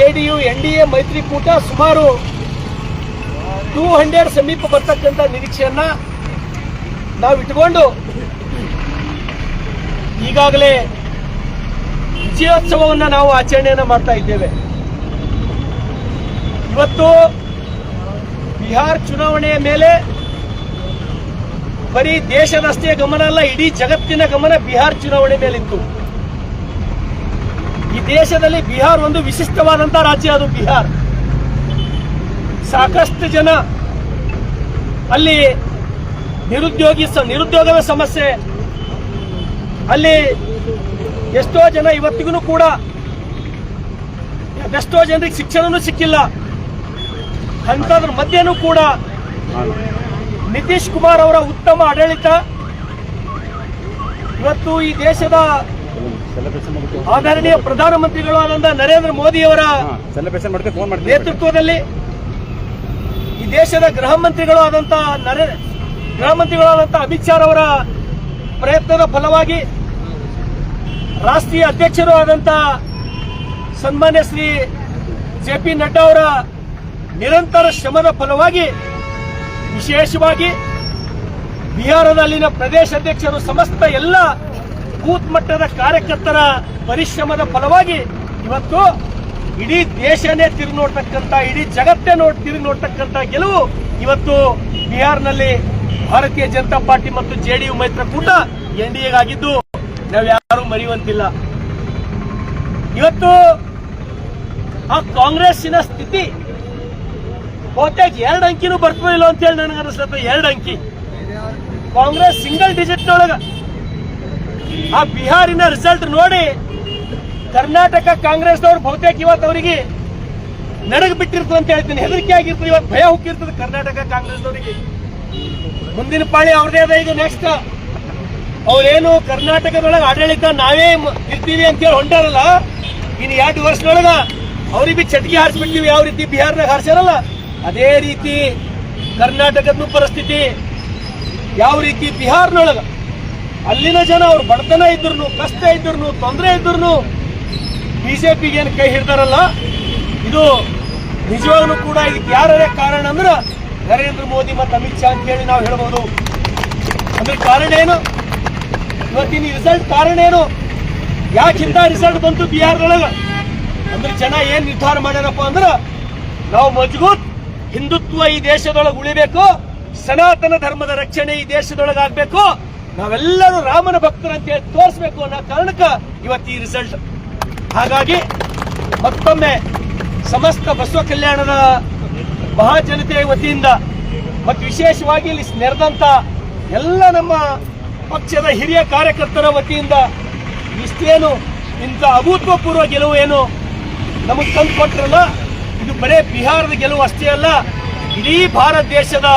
J D U N D A ಮೈತ್ರಿಕೂಟ ಸುಮಾರು two hundred ಸಮೀಪ ಬರ್ತಕ್ಕಂಥ ನಿರೀಕ್ಷೆಯನ್ನ ನಾವು ಇಟ್ಕೊಂಡು ಈಗಾಗಲೇ ವಿಜಯೋತ್ಸವವನ್ನು ನಾವು ಆಚರಣೆಯನ್ನು ಮಾಡ್ತಾ ಇದ್ದೇವೆ. ಇವತ್ತು ಬಿಹಾರ್ ಚುನಾವಣೆಯ ಮೇಲೆ ಬರೀ ದೇಶದಷ್ಟೇ ಗಮನ ಅಲ್ಲ, ಇಡೀ ಜಗತ್ತಿನ ಗಮನ ಬಿಹಾರ್ ಚುನಾವಣೆ ಮೇಲಿತ್ತು. ಈ ದೇಶದಲ್ಲಿ ಬಿಹಾರ್ ಒಂದು ವಿಶಿಷ್ಟವಾದಂತ ರಾಜ್ಯ, ಅದು ಬಿಹಾರ್. ಸಾಕಷ್ಟು ಜನ ಅಲ್ಲಿ ನಿರುದ್ಯೋಗಿ ನಿರುದ್ಯೋಗದ ಸಮಸ್ಯೆ. ಅಲ್ಲಿ ಎಷ್ಟೋ ಜನ ಇವತ್ತಿಗೂ ಕೂಡ ಎಷ್ಟೋ ಜನರಿಗೆ ಶಿಕ್ಷಣನೂ ಸಿಕ್ಕಿಲ್ಲ. ಅಂಥದ್ರ ಮಧ್ಯನೂ ಕೂಡ ನಿತೀಶ್ ಕುಮಾರ್ ಅವರ ಉತ್ತಮ ಆಡಳಿತ. ಇವತ್ತು ಈ ದೇಶದ ಆದರಣೀಯ ಪ್ರಧಾನಮಂತ್ರಿಗಳು ಆದಂತ ನರೇಂದ್ರ ಮೋದಿಯವರ ನೇತೃತ್ವದಲ್ಲಿ ಈ ದೇಶದ ಗೃಹ ಮಂತ್ರಿಗಳು ಆದಂತ ನರೇ ಗೃಹ ಮಂತ್ರಿಗಳಾದಂತ ಅಮಿತ್ ಶಾ ಅವರ ಪ್ರಯತ್ನದ ಫಲವಾಗಿ ರಾಷ್ಟ್ರೀಯ ಅಧ್ಯಕ್ಷರು ಆದಂತ ಸನ್ಮಾನ್ಯ ಶ್ರೀ ಜೆ ಪಿ ನಡ್ಡಾ ಅವರ ನಿರಂತರ ಶ್ರಮದ ಫಲವಾಗಿ ವಿಶೇಷವಾಗಿ ಬಿಹಾರದಲ್ಲಿನ ಪ್ರದೇಶ ಅಧ್ಯಕ್ಷರು ಸಮಸ್ತ ಎಲ್ಲ ಬೂತ್ ಮಟ್ಟದ ಕಾರ್ಯಕರ್ತರ ಪರಿಶ್ರಮದ ಫಲವಾಗಿ ಇವತ್ತು ಇಡೀ ದೇಶನೇ ತಿರುಗಿ ನೋಡ್ತಕ್ಕಂಥ, ಇಡೀ ಜಗತ್ತೇ ನೋಡ್, ತಿರುಗಿ ನೋಡ್ತಕ್ಕಂಥ ಗೆಲುವು ಇವತ್ತು ಬಿಹಾರ್ನಲ್ಲಿ ಭಾರತೀಯ ಜನತಾ ಪಾರ್ಟಿ ಮತ್ತು ಜೆಡಿಯು ಮೈತ್ರಿಕೂಟ ಎನ್ ಡಿ ಎಗಾಗಿದ್ದು ನಾವು ಯಾರು ಮರೆಯುವಂತಿಲ್ಲ. ಇವತ್ತು ಆ ಕಾಂಗ್ರೆಸ್ಸಿನ ಸ್ಥಿತಿ ಬಹುತೇಕ ಎರಡು ಅಂಕಿನೂ ಬರ್ತದೋ ಇಲ್ಲ ಅಂತೇಳಿ ನನಗೆ ಅನಿಸ್ತದೆ ಎರಡು ಅಂಕಿ. ಕಾಂಗ್ರೆಸ್ ಸಿಂಗಲ್ ಡಿಜಿಟ್ನೊಳಗ ಆ ಬಿಹಾರಿನ ರಿಸಲ್ಟ್ ನೋಡಿ ಕರ್ನಾಟಕ ಕಾಂಗ್ರೆಸ್ನವ್ರು ಬಹುತೇಕ ಇವತ್ತು ಅವರಿಗೆ ನಡಗ ಬಿಟ್ಟಿರ್ತದೆ ಅಂತ ಹೇಳ್ತೀನಿ. ಹೆದರಿಕೆ ಆಗಿರ್ತದೆ ಇವತ್ತು ಭಯ ಹುಕ್ಕಿರ್ತದೆ ಕರ್ನಾಟಕ ಕಾಂಗ್ರೆಸ್ನವರಿಗೆ. ಮುಂದಿನ ಪಾಳಿ ಅವ್ರದೇ ಅದ ಈಗ ನೆಕ್ಸ್ಟ್ ಅವ್ರೇನು ಕರ್ನಾಟಕದೊಳಗೆ ಆಡಳಿತ ನಾವೇ ಇರ್ತೀವಿ ಇರ್ತೀವಿ ಅಂತೇಳಿ ಹೊಂಟಾರಲ್ಲ, ಇನ್ನು ಎರಡು ವರ್ಷದೊಳಗ ಅವ್ರಿಗೆ ಬಿ ಚಟ್ಗಿ ಹಾರಿಸ್ಬಿಟ್ಟಿವಿ ಯಾವ ರೀತಿ ಬಿಹಾರ್ನಾಗ ಹಾರಿಸ್ಯಾರಲ್ಲ, ಅದೇ ರೀತಿ ಕರ್ನಾಟಕದ ಪರಿಸ್ಥಿತಿ. ಯಾವ ರೀತಿ ಬಿಹಾರ್ನೊಳಗ ಅಲ್ಲಿನ ಜನ ಅವ್ರು ಬಡತನ ಇದ್ರು ಕಷ್ಟ ಇದ್ರು ತೊಂದರೆ ಇದ್ರು ಬಿಜೆಪಿಗೆ ಏನು ಕೈ ಹಿಡ್ತಾರಲ್ಲ ಇದು ನಿಜವಾಗ್ಲೂ ಕೂಡ ಇದಕ್ಕೆ ಯಾರೇ ಕಾರಣ ಅಂದ್ರೆ ನರೇಂದ್ರ ಮೋದಿ ಮತ್ತು ಅಮಿತ್ ಶಾ ಅಂತ ಹೇಳಿ ನಾವು ಹೇಳ್ಬೋದು. ಅಂದ್ರೆ ಕಾರಣ ಏನು? ಇವತ್ತಿನ ರಿಸಲ್ಟ್ ಕಾರಣ ಏನು? ಯಾಕಿಂತ ರಿಸಲ್ಟ್ ಬಂತು ಬಿಹಾರದೊಳಗೆ? ಅಂದ್ರೆ ಜನ ಏನ್ ನಿರ್ಧಾರ ಮಾಡ್ಯಾರಪ್ಪ ಅಂದ್ರೆ ನಾವು ಮಜಬೂತ್ ಹಿಂದುತ್ವ ಈ ದೇಶದೊಳಗೆ ಉಳಿಬೇಕು, ಸನಾತನ ಧರ್ಮದ ರಕ್ಷಣೆ ಈ ದೇಶದೊಳಗೆ ಆಗ್ಬೇಕು ನಾವೆಲ್ಲರೂ ರಾಮನ ಭಕ್ತರು ಅಂತ ಹೇಳಿ ತೋರಿಸ್ಬೇಕು ಅನ್ನೋ ಕಾರಣಕ್ಕ ಇವತ್ತು ಈ ರಿಸಲ್ಟ್ ಹಾಗಾಗಿ ಮತ್ತೊಮ್ಮೆ ಸಮಸ್ತ ಬಸವ ಕಲ್ಯಾಣದ ಮಹಾಜನತೆಯ ವತಿಯಿಂದ ಮತ್ತು ವಿಶೇಷವಾಗಿ ಇಲ್ಲಿ ನೆರೆದಂತ ಎಲ್ಲ ನಮ್ಮ ಪಕ್ಷದ ಹಿರಿಯ ಕಾರ್ಯಕರ್ತರ ವತಿಯಿಂದ ಇಷ್ಟೇನು, ಇಂಥ ಅಭೂತಪೂರ್ವ ಗೆಲುವು ಏನು ನಮಗೆ ತಂದು ಕೊಟ್ಟರಲ್ಲ ಇದು ಬರೇ ಬಿಹಾರದ ಗೆಲುವು ಅಷ್ಟೇ ಅಲ್ಲ, ಇಡೀ ಭಾರತ ದೇಶದ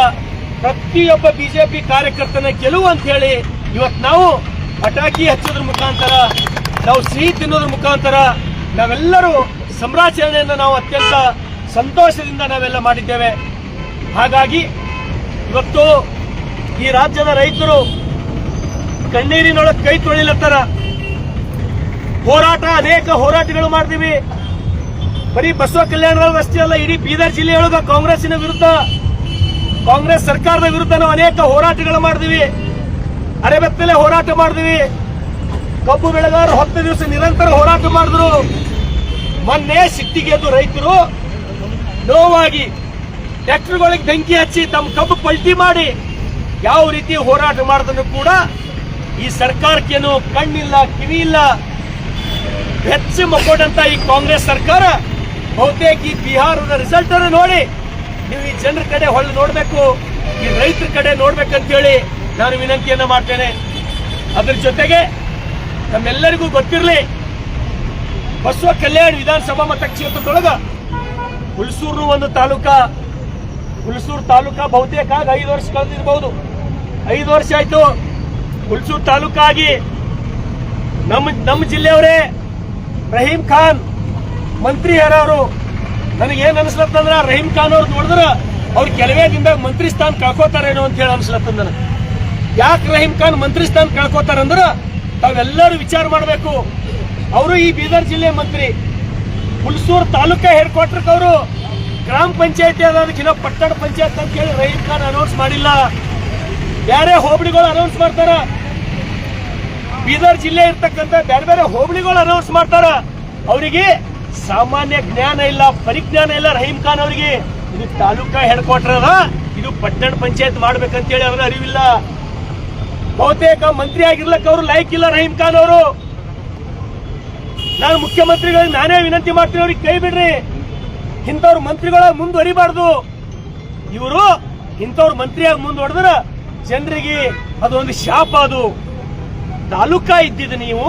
ಪ್ರತಿಯೊಬ್ಬ ಬಿಜೆಪಿ ಕಾರ್ಯಕರ್ತನ ಗೆಲುವು ಅಂತ ಹೇಳಿ ಇವತ್ತು ನಾವು ಪಟಾಕಿ ಹಚ್ಚೋದ್ರ ಮುಖಾಂತರ, ನಾವು ಸಿಹಿ ತಿನ್ನೋದ್ರ ಮುಖಾಂತರ ನಾವೆಲ್ಲರೂ ಸಂಭ್ರಾಚರಣೆಯನ್ನು ನಾವು ಅತ್ಯಂತ ಸಂತೋಷದಿಂದ ನಾವೆಲ್ಲ ಮಾಡಿದ್ದೇವೆ. ಹಾಗಾಗಿ ಇವತ್ತು ಈ ರಾಜ್ಯದ ರೈತರು ಕಣ್ಣೀರಿನೊಳಗೆ ಕೈ ತೊಳಿಲತ್ತಾರ. ಹೋರಾಟ, ಅನೇಕ ಹೋರಾಟಗಳು ಮಾಡ್ತೀವಿ. ಬರೀ ಬಸವ ಕಲ್ಯಾಣದೊಳಗೆ ಅಷ್ಟೇ ಅಲ್ಲ, ಇಡೀ ಬೀದರ್ ಜಿಲ್ಲೆಯೊಳಗ ಕಾಂಗ್ರೆಸ್ಸಿನ ವಿರುದ್ಧ. ಕಾಂಗ್ರೆಸ್ ಸರ್ಕಾರದ ವಿರುದ್ಧ ನಾವು ಅನೇಕ ಹೋರಾಟಗಳು ಮಾಡಿದ್ವಿ ಅರೆಬೆತ್ತಲೆ ಹೋರಾಟ ಮಾಡಿದ್ವಿ. ಕಬ್ಬು ಬೆಳೆಗಾರರು ಹತ್ತು ದಿವಸ ನಿರಂತರ ಹೋರಾಟ ಮಾಡಿದ್ರು. ಮೊನ್ನೆ ಸಿಟ್ಟಿಗೆದ್ದು ರೈತರು ನೋವಾಗಿ ಟ್ರ್ಯಾಕ್ಟರ್ಗಳಿಗೆ ಬೆಂಕಿ ಹಚ್ಚಿ ತಮ್ಮ ಕಬ್ಬು ಪಲ್ಟಿ ಮಾಡಿ ಯಾವ ರೀತಿ ಹೋರಾಟ ಮಾಡಿದ್ರು ಕೂಡ ಈ ಸರ್ಕಾರಕ್ಕೇನು ಕಣ್ಣಿಲ್ಲ ಕಿವಿ ಇಲ್ಲ ಹೆಚ್ಚು ಮಕ್ಕೊಂಡಂತ ಈ ಕಾಂಗ್ರೆಸ್ ಸರ್ಕಾರ ಬಹುತೇಕ ಈ ಬಿಹಾರದ ರಿಸಲ್ಟ್ ಅನ್ನು ನೋಡಿ. ನೀವು ಈ ಜನರ ಕಡೆ ಹೊಳ್ಳಿ ನೋಡಬೇಕು, ಈ ರೈತರ ಕಡೆ ನೋಡ್ಬೇಕಂತ ಹೇಳಿ ನಾನು ವಿನಂತಿಯನ್ನು ಮಾಡ್ತೇನೆ. ಅದರ ಜೊತೆಗೆ ನಮ್ಮೆಲ್ಲರಿಗೂ ಗೊತ್ತಿರಲಿ, ಬಸವ ಕಲ್ಯಾಣ ವಿಧಾನಸಭಾ ಮತಕ್ಷೇತ್ರದೊಳಗ ಹುಲ್ಸೂರು ಒಂದು ತಾಲೂಕ, ಹುಲ್ಸೂರು ತಾಲೂಕ ಬಹುತೇಕ ಐದು ವರ್ಷ ಕಳೆದಿರಬಹುದು ಐದು ವರ್ಷ ಆಯ್ತು ಹುಲ್ಸೂರು ತಾಲೂಕಾಗಿ. ನಮ್ಮ ನಮ್ಮ ಜಿಲ್ಲೆಯವರೇ ರಹೀಂ ಖಾನ್ ಮಂತ್ರಿ ಯಾರವರು ನನಗೇನು ಅನಿಸ್ಲತ್ತಂದ್ರ ರಹೀಂ ಖಾನ್ ಅವ್ರು ನೋಡಿದ್ರ ಅವ್ರು ಕೆಲವೇ ದಿನದಾಗ ಮಂತ್ರಿ ಸ್ಥಾನ ಕಳ್ಕೋತಾರೇನೋ ಅಂತ ಹೇಳಿ ಅನಿಸ್ಲತ್ತಂದ್ರೆ ಯಾಕೆ ರಹೀಂ ಖಾನ್ ಮಂತ್ರಿ ಸ್ಥಾನ ಕಳ್ಕೋತಾರಂದ್ರ ತಾವೆಲ್ಲರೂ ವಿಚಾರ ಮಾಡಬೇಕು. ಅವರು ಈ ಬೀದರ್ ಜಿಲ್ಲೆ ಮಂತ್ರಿ. ಹುಲ್ಸೂರು ತಾಲೂಕಾ ಹೆಡ್ ಕ್ವಾರ್ಟರ್ಗೆ ಅವರು ಗ್ರಾಮ ಪಂಚಾಯತಿ ಅದಕ್ಕಿನ್ನ ಪಟ್ಟಣ ಪಂಚಾಯತ್ ಅಂತ ಹೇಳಿ ರಹೀಂ ಖಾನ್ ಅನೌನ್ಸ್ ಮಾಡಿಲ್ಲ. ಬೇರೆ ಹೋಬಳಿಗಳು ಅನೌನ್ಸ್ ಮಾಡ್ತಾರ. ಬೀದರ್ ಜಿಲ್ಲೆ ಇರ್ತಕ್ಕಂಥ ಬೇರೆ ಬೇರೆ ಹೋಬಳಿಗಳು ಅನೌನ್ಸ್ ಮಾಡ್ತಾರ. ಅವರಿಗೆ ಸಾಮಾನ್ಯ ಜ್ಞಾನ ಇಲ್ಲ, ಪರಿಜ್ಞಾನ ಇಲ್ಲ ರಹೀಂ ಖಾನ್ ಅವರಿಗೆ. ಇದು ತಾಲೂಕಾ ಹೆಡ್ ಕ್ವಾರ್ಟರ್ ಅದ, ಇದು ಪಟ್ಟಣ ಪಂಚಾಯತ್ ಮಾಡ್ಬೇಕಂತೇಳಿ ಅವ್ರ ಅರಿವಿಲ್ಲ. ಬಹುತೇಕ ಮಂತ್ರಿ ಆಗಿರ್ಲಕ್ಕ ಅವರು ಲೈಕ್ ಇಲ್ಲ ರಹೀಂ ಖಾನ್ ಅವರು. ನಾನು ಮುಖ್ಯಮಂತ್ರಿಗಳಿಗೆ ನಾನೇ ವಿನಂತಿ ಮಾಡ್ತೀನಿ, ಅವ್ರಿಗೆ ಕೈ ಬಿಡ್ರಿ. ಇಂಥವ್ರ ಮಂತ್ರಿಗಳ ಮುಂದುವರಿಬಾರ್ದು ಇವರು ಇಂಥವ್ರ ಮಂತ್ರಿಯಾಗಿ ಮುಂದುವರೆದ್ರ ಜನರಿಗೆ ಅದೊಂದು ಶಾಪ ಅದು. ತಾಲೂಕಾ ಇದ್ದಿದ್ದು ನೀವು,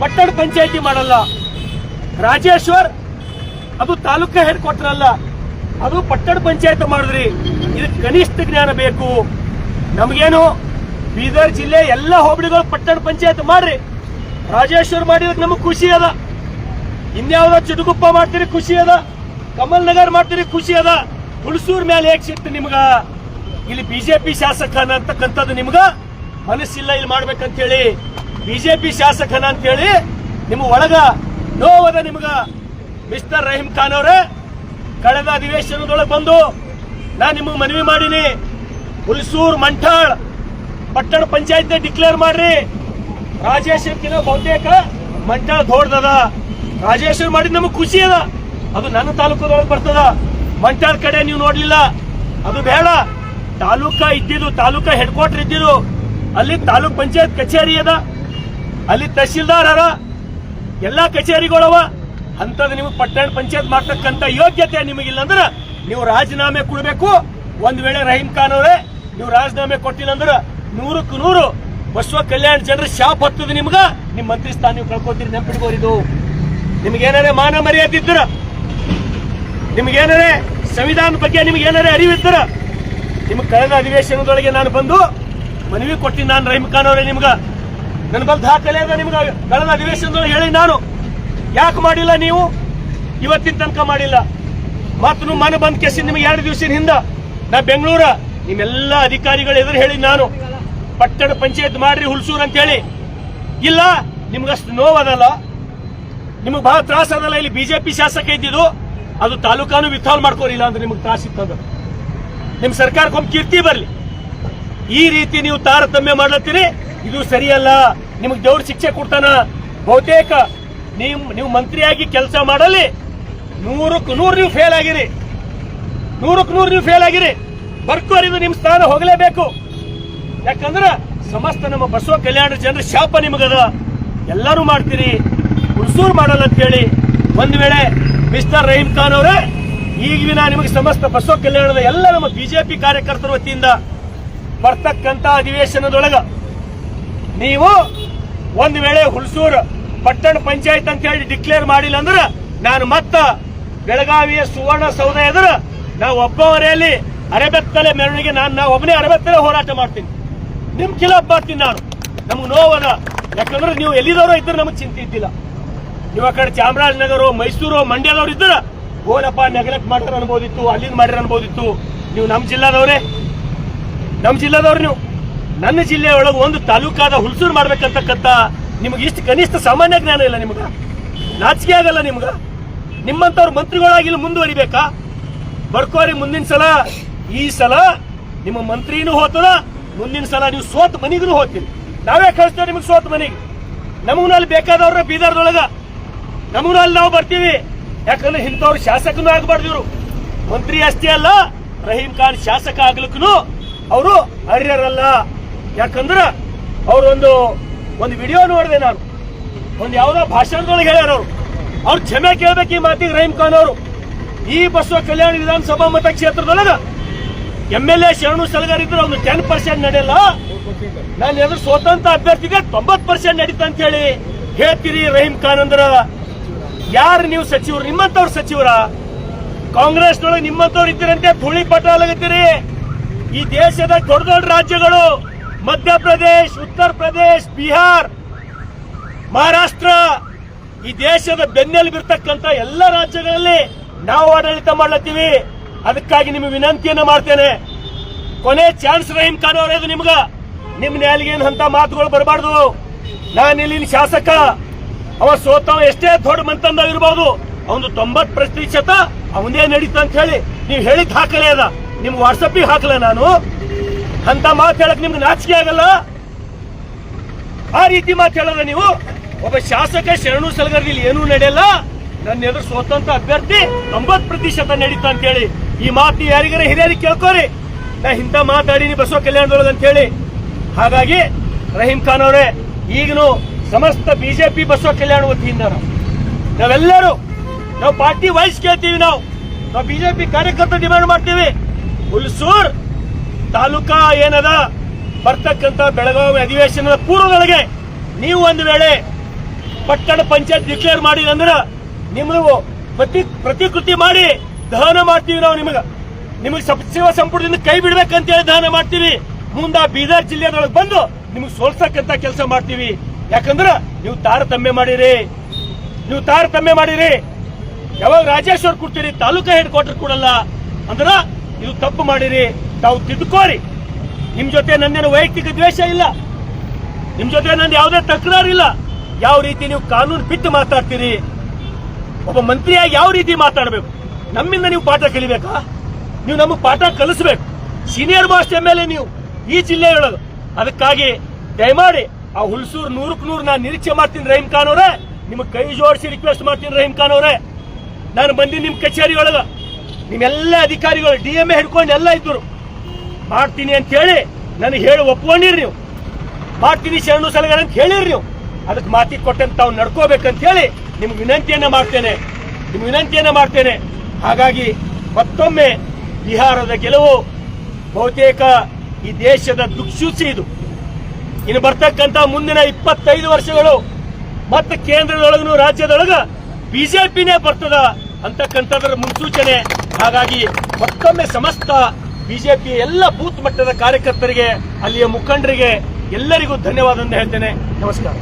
ಪಟ್ಟಣ ಪಂಚಾಯತಿ ಮಾಡಲ್ಲ. ರಾಜೇಶ್ವರ್, ಅದು ತಾಲೂಕಾ ಹೆಡ್ ಅದು ಪಟ್ಟಣ ಪಂಚಾಯತ್ ಮಾಡಿದ್ರಿ. ಇದಕ್ಕೆ ಕನಿಷ್ಠ ಜ್ಞಾನ ಬೇಕು. ನಮಗೇನು ಬೀದರ್ ಜಿಲ್ಲೆ ಎಲ್ಲ ಹೋಬಳಿಗಳು ಪಟ್ಟಣ ಪಂಚಾಯತ್ ಮಾಡ್ರಿ. ರಾಜೇಶ್ವರ್ ಮಾಡಿದ್ರೆ ನಮಗೆ ಖುಷಿ ಅದ. ಇನ್ಯಾವ್ದ ಚುಟುಕುಪ್ಪ ಮಾಡ್ತೀರಿ ಖುಷಿ ಅದ. ಕಮಲ್ ನಗರ್ ಮಾಡ್ತೀರಿ ಖುಷಿ ಅದ. ಹುಣಸೂರ್ ಮೇಲೆ ಹೇಗ್ ಸಿಕ್ತು ನಿಮ್ಗ? ಇಲ್ಲಿ ಬಿಜೆಪಿ ಶಾಸಕನ ಅಂತಕ್ಕಂಥದ್ದು ನಿಮ್ಗ ಮನಸ್ಸಿಲ್ಲ ಇಲ್ಲಿ ಮಾಡ್ಬೇಕಂತ ಹೇಳಿ ಬಿಜೆಪಿ ಶಾಸಕನ ಅಂತ ಹೇಳಿ ನಿಮ್ಮ ಒಳಗ ನೋವದ ನಿಮ್ಗ. ಮಿಸ್ಟರ್ ರಹೀಂ ಖಾನ್ ಅವರೇ, ಕಳೆದ ಅಧಿವೇಶನದೊಳಗೆ ಬಂದು ನಾನು ನಿಮಗೆ ಮನವಿ ಮಾಡೀನಿ. ಹುಲ್ಸೂರ್ ಮಂಠಾಳ್ ಪಟ್ಟಣ ಪಂಚಾಯತ್ ಡಿಕ್ಲೇರ್ ಮಾಡ್ರಿ. ರಾಜೇಶ್ವರ್ಕಿನ ಬಹುತೇಕ ಮಂಟ ದೊಡ್ಡದ ರಾಜೇಶ್ವರ್ ಮಾಡಿದ್ ನಮಗ್ ಖುಷಿ ಅದ. ಅದು ನನ್ನ ತಾಲೂಕದೊಳಗೆ ಬರ್ತದ. ಮಂಟಾಳ ಕಡೆ ನೀವು ನೋಡ್ಲಿಲ್ಲ. ಅದು ಬೇಡ. ತಾಲೂಕಾ ಇದ್ದಿದ್ದು, ತಾಲೂಕಾ ಹೆಡ್ ಕ್ವಾರ್ಟರ್ ಇದ್ದಿದ್ದು, ಅಲ್ಲಿ ತಾಲೂಕ್ ಪಂಚಾಯತ್ ಕಚೇರಿ ಅದ. ಅಲ್ಲಿ ತಹಶೀಲ್ದಾರ್ ಅದ ಎಲ್ಲಾ ಕಚೇರಿಗಳವ. ಅಂತದ್ ನಿಮಗೆ ಪಟ್ಟಣ ಪಂಚಾಯತ್ ಮಾಡ್ತಕ್ಕಂತ ಯೋಗ್ಯತೆ ನಿಮಗಿಲ್ಲ ಅಂದ್ರೆ ನೀವು ರಾಜೀನಾಮೆ ಕೊಡಬೇಕು. ಒಂದ್ ವೇಳೆ ರಹೀಂ ಖಾನ್ ಅವರೇ, ನೀವು ರಾಜೀನಾಮೆ ಕೊಟ್ಟಿಲ್ಲ ಅಂದ್ರೆ ನೂರಕ್ಕೂ ನೂರು. ಬಸವ ಕಲ್ಯಾಣ ಜನರ ಶಾಪ್ ಹತ್ತದ ನಿಮ್ಗ. ನಿಮ್ ಮಂತ್ರಿ ಸ್ಥಾನ ನೀವು ಕಳ್ಕೊತೀರಿ ನೆನಪಿಡ್ಬೋರಿದು ನಿಮ್ಗೇನಾರೇ ಮಾನ ಮರ್ಯಾದೆ ಇದ್ರ? ನಿಮ್ಗೇನಾರೇ ಸಂವಿಧಾನ ಬಗ್ಗೆ ನಿಮ್ಗೆ ಏನಾರೇ ಅರಿವಿದ್ದರ ನಿಮ್ಗೆ ಕಳೆದ ಅಧಿವೇಶನದೊಳಗೆ ನಾನು ಬಂದು ಮನವಿ ಕೊಟ್ಟಿನಿ ನಾನು ರೈಮ್ ಖಾನ್ ಅವರೇ ನಿಮ್ಗ. ನನ್ನ ಬಲ್ ದಾಖಲೆ ಅದ ನಿಮ್ಗೆ ಕಳೆದ ಅಧಿವೇಶನದೊಳಗೆ ಹೇಳಿ ನಾನು. ಯಾಕೆ ಮಾಡಿಲ್ಲ ನೀವು? ಇವತ್ತಿನ ತನಕ ಮಾಡಿಲ್ಲ. ಮತ್ತು ಮನ ಮನೆ ಬಂದ್ ಕೇಸಿ ನಿಮ್ಗೆ ಎರಡು ದಿವಸದ ಹಿಂದ ನಾ ಬೆಂಗಳೂರ ನಿಮ್ಮೆಲ್ಲ ಅಧಿಕಾರಿಗಳು ಎದುರು ಹೇಳಿ ನಾನು. ಪಟ್ಟಣ ಪಂಚಾಯತ್ ಮಾಡ್ರಿ ಹುಲ್ಸೂರ್ ಅಂತ ಹೇಳಿ ಇಲ್ಲ, ನಿಮ್ಗಷ್ಟು ನೋವದಲ್ಲ. ನಿಮಗೆ ಬಹಳ ತ್ರಾಸ ಅದಲ್ಲ, ಇಲ್ಲಿ ಬಿಜೆಪಿ ಶಾಸಕ ಇದ್ದಿದ್ದು. ಅದು ತಾಲೂಕಾನು ವಿಥಾಲ್ ಮಾಡ್ಕೋರಿಲ್ಲ ಅಂದ್ರೆ ನಿಮಗೆ ತ್ರಾಸ ಇತ್ತದ ನಿಮ್ ಸರ್ಕಾರಕ್ಕೊಮ್ಮೆ ಕೀರ್ತಿ ಬರಲಿ. ಈ ರೀತಿ ನೀವು ತಾರತಮ್ಯ ಮಾಡ್ಲತ್ತೀರಿ, ಇದು ಸರಿಯಲ್ಲ. ನಿಮಗೆ ದೇವ್ರ ಶಿಕ್ಷೆ ಕೊಡ್ತಾನ. ಬಹುತೇಕ ನೀವು ನೀವು ಮಂತ್ರಿಯಾಗಿ ಕೆಲಸ ಮಾಡಲಿ. ನೂರಕ್ಕೆ ನೂರು ನೀವು ಫೇಲ್ ಆಗಿರಿ. ನೂರಕ್ಕೆ ನೂರು ನೀವು ಫೇಲ್ ಆಗಿರಿ. ಬರ್ಕೋರಿದು ನಿಮ್ ಸ್ಥಾನ ಹೋಗಲೇಬೇಕು. ಯಾಕಂದ್ರ ಸಮಸ್ತ ನಮ್ಮ ಬಸವ ಕಲ್ಯಾಣ ಜನರ ಶಾಪ ನಿಮಗದ. ಎಲ್ಲರೂ ಮಾಡ್ತೀರಿ. ಹುಣಸೂರು ಮಾಡಲ್ಲ ಅಂತ ಹೇಳಿ ಒಂದ್ ವೇಳೆ ಮಿಸ್ಟರ್ ರಹೀಮ್ ಖಾನ್ ಅವರೇ, ಈಗಿನ ನಿಮಗೆ ಸಮಸ್ತ ಬಸವ ಕಲ್ಯಾಣದ ಎಲ್ಲ ನಮ್ಮ ಬಿಜೆಪಿ ಕಾರ್ಯಕರ್ತರ ವತಿಯಿಂದ ಬರ್ತಕ್ಕಂತ ಅಧಿವೇಶನದೊಳಗ ನೀವು ಒಂದು ವೇಳೆ ಹುಲ್ಸೂರು ಪಟ್ಟಣ ಪಂಚಾಯತ್ ಅಂತ ಹೇಳಿ ಡಿಕ್ಲೇರ್ ಮಾಡಿಲ್ಲ ಅಂದ್ರೆ ನಾನು ಮತ್ತ ಬೆಳಗಾವಿಯ ಸುವರ್ಣ ಸೌಧ ಎದುರು ನಾವು ಒಬ್ಬವರೆಯಲ್ಲಿ ಅರೆಬೆತ್ತಲೆ ಮೆರವಣಿಗೆ ನಾನು ನಾವು ಒಬ್ಬನೇ ಅರೆಬೆತ್ತಲೆ ಹೋರಾಟ ಮಾಡ್ತೀನಿ. ನಿಮ್ ಖಿಲಾಫ್ ಮಾಡ್ತೀನಿ ನಾನು. ನಮ್ಗೆ ನೋವನ. ಯಾಕಂದ್ರೆ ನೀವು ಎಲ್ಲಿದವರು ಇದ್ರೆ ನಮಗೆ ಚಿಂತೆ ಇದ್ದಿಲ್ಲ. ನೀವು ಆ ಕಡೆ ಚಾಮರಾಜನಗರ ಮೈಸೂರು, ಮಂಡ್ಯದವ್ರು ಇದ್ರ ಓನಪ್ಪ ನೆಗ್ಲೆಕ್ಟ್ ಮಾಡ್ತಾರ ಅನ್ಬೋದಿತ್ತು, ಅಲ್ಲಿಂದ ಮಾಡ್ಯಾರ ಅನ್ಬೋದಿತ್ತು. ನೀವು ನಮ್ಮ ಜಿಲ್ಲಾದವ್ರೆ. ನಮ್ಮ ಜಿಲ್ಲಾದವ್ರು ನೀವು. ನನ್ನ ಜಿಲ್ಲೆ ಒಳಗೆ ಒಂದು ತಾಲೂಕಾದ ಹುಲ್ಸೂರು ಮಾಡ್ಬೇಕಂತಕ್ಕಂಥ ನಿಮಗೆ ಇಷ್ಟು ಕನಿಷ್ಠ ಸಾಮಾನ್ಯ ಜ್ಞಾನ ಇಲ್ಲ ನಿಮ್ಗೆ. ನಾಚಿಕೆ ಆಗಲ್ಲ ನಿಮ್ಗ. ನಿಮ್ಮಂತವ್ರು ಮಂತ್ರಿಗಳಾಗಿಲ್ಲ ಮುಂದುವರಿಬೇಕಾ? ಬರ್ಕೋರಿ ಮುಂದಿನ ಸಲ, ಈ ಸಲ ನಿಮ್ಮ ಮಂತ್ರಿನೂ ಹೋತದ ಮುಂದಿನ ಸಲ ನೀವು ಸೋತ್ ಮನಿಗೂ ಹೋಗ್ತೀರಿ. ನಾವೇ ಕಳಿಸ್ತೇವೆ ನಿಮಗೆ ಸೋತ್ ಮನೆಗೆ. ನಮಗೂ ಅಲ್ಲಿ ಬೇಕಾದವ್ರ ಬೀದರ್ದೊಳಗ. ಅಲ್ಲಿ ನಾವು ಬರ್ತೀವಿ. ಯಾಕಂದ್ರೆ ಇಂಥವ್ರು ಶಾಸಕನೂ ಆಗಬಾರ್ದು ಇವರು. ಮಂತ್ರಿ ಅಷ್ಟೇ ಅಲ್ಲ, ರಹೀಂ ಖಾನ್ ಶಾಸಕ ಆಗ್ಲಿಕ್ಕೂ ಅವರು ಅರ್ಹರಲ್ಲ. ಯಾಕಂದ್ರ ಅವ್ರೊಂದು ಒಂದು ವಿಡಿಯೋ ನೋಡಿದೆ ನಾನು. ಒಂದು ಯಾವುದೋ ಭಾಷಣದೊಳಗೆ ಹೇಳ್ಯಾರ ಅವರು. ಅವ್ರು ಕ್ಷಮೆ ಕೇಳ್ಬೇಕು ಈ ಮಾತಿಗೆ ರಹೀಂ ಖಾನ್ ಅವರು. ಈ ಬಸವ ಕಲ್ಯಾಣ ವಿಧಾನಸಭಾ ಮತಕ್ಷೇತ್ರದೊಳಗ ಎಂ ಎಲ್ ಎ ಶರಣು ಸಲಗಾರ್ ಇದ್ರೆ ಒಂದು ಟೆನ್ ಪರ್ಸೆಂಟ್ ನಡೆಯಲ್ಲ? ನಾನು ಎದುರು ಸ್ವತಂತ್ರ ಅಭ್ಯರ್ಥಿಗೆ ತೊಂಬತ್ ಪರ್ಸೆಂಟ್ ನಡೀತ ಅಂತ ಹೇಳಿ ಹೇಳ್ತೀರಿ ರಹೀಂ ಖಾನ್ ಅಂದ್ರ. ಯಾರು ನೀವು ಸಚಿವರು? ನಿಮ್ಮಂತವ್ರು ಸಚಿವರ? ಕಾಂಗ್ರೆಸ್ನೊಳಗೆ ನಿಮ್ಮಂತವ್ರು ಇದ್ದೀರಂತೆ ಧೂಳಿ ಪಟಾಲಾಗತ್ತೀರಿ ಈ ದೇಶದ ದೊಡ್ಡ ದೊಡ್ಡ ರಾಜ್ಯಗಳು ಮಧ್ಯಪ್ರದೇಶ್ ಉತ್ತರ ಪ್ರದೇಶ್ ಬಿಹಾರ್, ಮಹಾರಾಷ್ಟ್ರ, ಈ ದೇಶದ ಬೆನ್ನೆಲುಬಿರ್ತಕ್ಕಂಥ ಎಲ್ಲ ರಾಜ್ಯಗಳಲ್ಲಿ ನಾವು ಆಡಳಿತ ಮಾಡ್ಲತ್ತೀವಿ. ಅದಕ್ಕಾಗಿ ನಿಮಗೆ ವಿನಂತಿಯನ್ನು ಮಾಡ್ತೇನೆ. ಕೊನೆ ಚಾನ್ಸ್ ರಹೀಂ ಖಾನ್ ಅವರೇ ಇದು ನಿಮ್ಗ ನಿಮ್ ಅಂತ ಮಾತುಗಳು ಬರಬಾರ್ದು. ನಾನು ಇಲ್ಲಿನ ಶಾಸಕ. ಅವ ಸೋತವ ಎಷ್ಟೇ ದೊಡ್ಡ ಮಂತಂದ ಇರಬಹುದು ಅವನು ತೊಂಬತ್ ಪ್ರತಿಶತ ಅವನೇ ನಡೀತ ಅಂತ ಹೇಳಿ ನೀವು ಹೇಳಿದ್ ಹಾಕಲೇ ಅದ. ನಿಮ್ ವಾಟ್ಸಪ್ಪಿಗೆ ಹಾಕಲ ನಾನು. ಅಂತ ಮಾತು ಹೇಳಕ್ ನಿಮ್ಗೆ ನಾಚಿಕೆ ಆಗಲ್ಲ. ಆ ರೀತಿ ಮಾತು ಹೇಳಲ್ಲ ನೀವು. ಒಬ್ಬ ಶಾಸಕ ಶರಣು ಸಲಗರ್ದಲ್ಲಿ ಏನೂ ನಡೆಯಲ್ಲ. ನನ್ನ ಎದುರು ಸ್ವತಂತ್ರ ಅಭ್ಯರ್ಥಿ ತೊಂಬತ್ ಪ್ರತಿಶತ ನಡೀತಾ ಅಂತ ಹೇಳಿ. ಈ ಮಾತು ಯಾರಿಗಾರ ಹಿರಿಯರಿಗೆ ಕೇಳ್ಕೋರಿ. ನಾ ಇಂಥ ಮಾತಾಡೀನಿ ಬಸವ ಕಲ್ಯಾಣದೊಳಗೆ ಅಂತ ಹೇಳಿ. ಹಾಗಾಗಿ ರಹೀಂ ಖಾನ್ ಅವರೇ, ಈಗನು ಸಮಸ್ತ ಬಿಜೆಪಿ ಬಸವ ಕಲ್ಯಾಣ ವತಿಯಿಂದ ನಾವು ನಾವೆಲ್ಲರೂ ನಾವು ಪಾರ್ಟಿ ವೈಸ್ ಕೇಳ್ತೀವಿ ನಾವು. ನಾವು ಬಿಜೆಪಿ ಕಾರ್ಯಕರ್ತ ಡಿಮ್ಯಾಂಡ್ ಮಾಡ್ತೀವಿ. ಹುಲ್ಸೂರ್ ತಾಲೂಕಾ ಏನದ ಬರ್ತಕ್ಕಂತ ಬೆಳಗಾವಿ ಅಧಿವೇಶನದ ಪೂರ್ವದೊಳಗೆ ನೀವು ಒಂದು ವೇಳೆ ಪಟ್ಟಣ ಪಂಚಾಯತ್ ಡಿಕ್ಲೇರ್ ಮಾಡಿ ಅಂದ್ರೆ ನಿಮ್ದು ಪ್ರತಿ ಪ್ರತಿಕೃತಿ ಮಾಡಿ ದಹನ ಮಾಡ್ತೀವಿ ನಾವು ನಿಮಗ. ನಿಮಗೆ ಸಚಿವ ಸಂಪುಟದಿಂದ ಕೈ ಬಿಡ್ಬೇಕಂತ ಹೇಳಿ ದಹನ ಮಾಡ್ತೀವಿ. ಮುಂದ ಬೀದರ್ ಜಿಲ್ಲೆದೊಳಗೆ ಬಂದು ನಿಮಗೆ ಸೋಲ್ಸಕ್ಕಂತ ಕೆಲಸ ಮಾಡ್ತೀವಿ. ಯಾಕಂದ್ರ ನೀವು ತಾರತಮ್ಯ ಮಾಡಿರಿ. ನೀವು ತಾರತಮ್ಯ ಮಾಡಿರಿ. ಯಾವಾಗ ರಾಜೇಶ್ವರ್ ಕೊಡ್ತೀರಿ, ತಾಲೂಕಾ ಹೆಡ್ ಕ್ವಾರ್ಟರ್ ಕೊಡಲ್ಲ. ಅಂದ್ರ ನೀವು ತಪ್ಪು ಮಾಡಿರಿ. ತಾವು ತಿದ್ದುಕೋರಿ ನಿಮ್ ಜೊತೆ ನನ್ನೇನು ವೈಯಕ್ತಿಕ ದ್ವೇಷ ಇಲ್ಲ. ನಿಮ್ ಜೊತೆ ನಂದು ಯಾವುದೇ ತಕರಾರಿಲ್ಲ ಯಾವ ರೀತಿ ನೀವು ಕಾನೂನು ಬಿಟ್ಟು ಮಾತಾಡ್ತೀರಿ. ಒಬ್ಬ ಮಂತ್ರಿಯಾಗಿ ಯಾವ ರೀತಿ ಮಾತಾಡಬೇಕು? ನಮ್ಮಿಂದ ನೀವು ಪಾಠ ಕಲಿಬೇಕಾ? ನೀವು ನಮಗೆ ಪಾಠ ಕಲಿಸ್ಬೇಕು. Senior most M L A ನೀವು, ಈ ಜಿಲ್ಲೆ ಹೇಳೋದು. ಅದಕ್ಕಾಗಿ ದಯಮಾಡಿ ಆ ಹುಲ್ಸೂರ್ ನೂರಕ್ಕೆ ನೂರು ನಾನು ನಿರೀಕ್ಷೆ ಮಾಡ್ತೀನಿ ರಹೀಮ್ ಖಾನ್ ಅವರೇ. ನಿಮಗೆ ಕೈ ಜೋಡಿಸಿ ರಿಕ್ವೆಸ್ಟ್ ಮಾಡ್ತೀನಿ ರಹೀಮ್ ಖಾನ್ ಅವರೇ. ನಾನು ಬಂದಿ ನಿಮ್ ಕಚೇರಿ ಒಳಗ, ನಿಮ್ಮೆಲ್ಲ ಅಧಿಕಾರಿಗಳು ಡಿ ಎಂ ಎ ಹಿಡ್ಕೊಂಡು ಎಲ್ಲ ಇದ್ರು ಮಾಡ್ತೀನಿ ಅಂತ ಹೇಳಿ ನನಗೆ ಹೇಳಿ ಒಪ್ಕೊಂಡಿರಿ ನೀವು. ಮಾಡ್ತೀನಿ ಶರಣು ಸಲಗಾರ ಅಂತ ಹೇಳಿರಿ ನೀವು. ಅದಕ್ಕೆ ಮಾತಿ ಕೊಟ್ಟಂತ ತಾವು ನಡ್ಕೋಬೇಕಂತ ಹೇಳಿ ನಿಮ್ಗೆ ವಿನಂತಿಯನ್ನ ಮಾಡ್ತೇನೆ. ನಿಮ್ಗೆ ವಿನಂತಿಯನ್ನ ಮಾಡ್ತೇನೆ. ಹಾಗಾಗಿ ಮತ್ತೊಮ್ಮೆ ಬಿಹಾರದ ಗೆಲುವು ಬಹುತೇಕ ಈ ದೇಶದ ದುಃಖಸೂಚಿ ಇದು. ಇನ್ನು ಬರ್ತಕ್ಕಂತ ಮುಂದಿನ ಇಪ್ಪತ್ತೈದು ವರ್ಷಗಳು ಮತ್ತೆ ಕೇಂದ್ರದೊಳಗನು ರಾಜ್ಯದೊಳಗ ಬಿಜೆಪಿನೇ ಬರ್ತದ ಅಂತಕ್ಕಂಥದ್ರ ಮುನ್ಸೂಚನೆ. ಹಾಗಾಗಿ ಮತ್ತೊಮ್ಮೆ ಸಮಸ್ತ ಬಿಜೆಪಿ ಎಲ್ಲ ಬೂತ್ ಮಟ್ಟದ ಕಾರ್ಯಕರ್ತರಿಗೆ, ಅಲ್ಲಿಯ ಮುಖಂಡರಿಗೆ ಎಲ್ಲರಿಗೂ ಧನ್ಯವಾದ ಅಂತ ಹೇಳ್ತೇನೆ. ನಮಸ್ಕಾರ.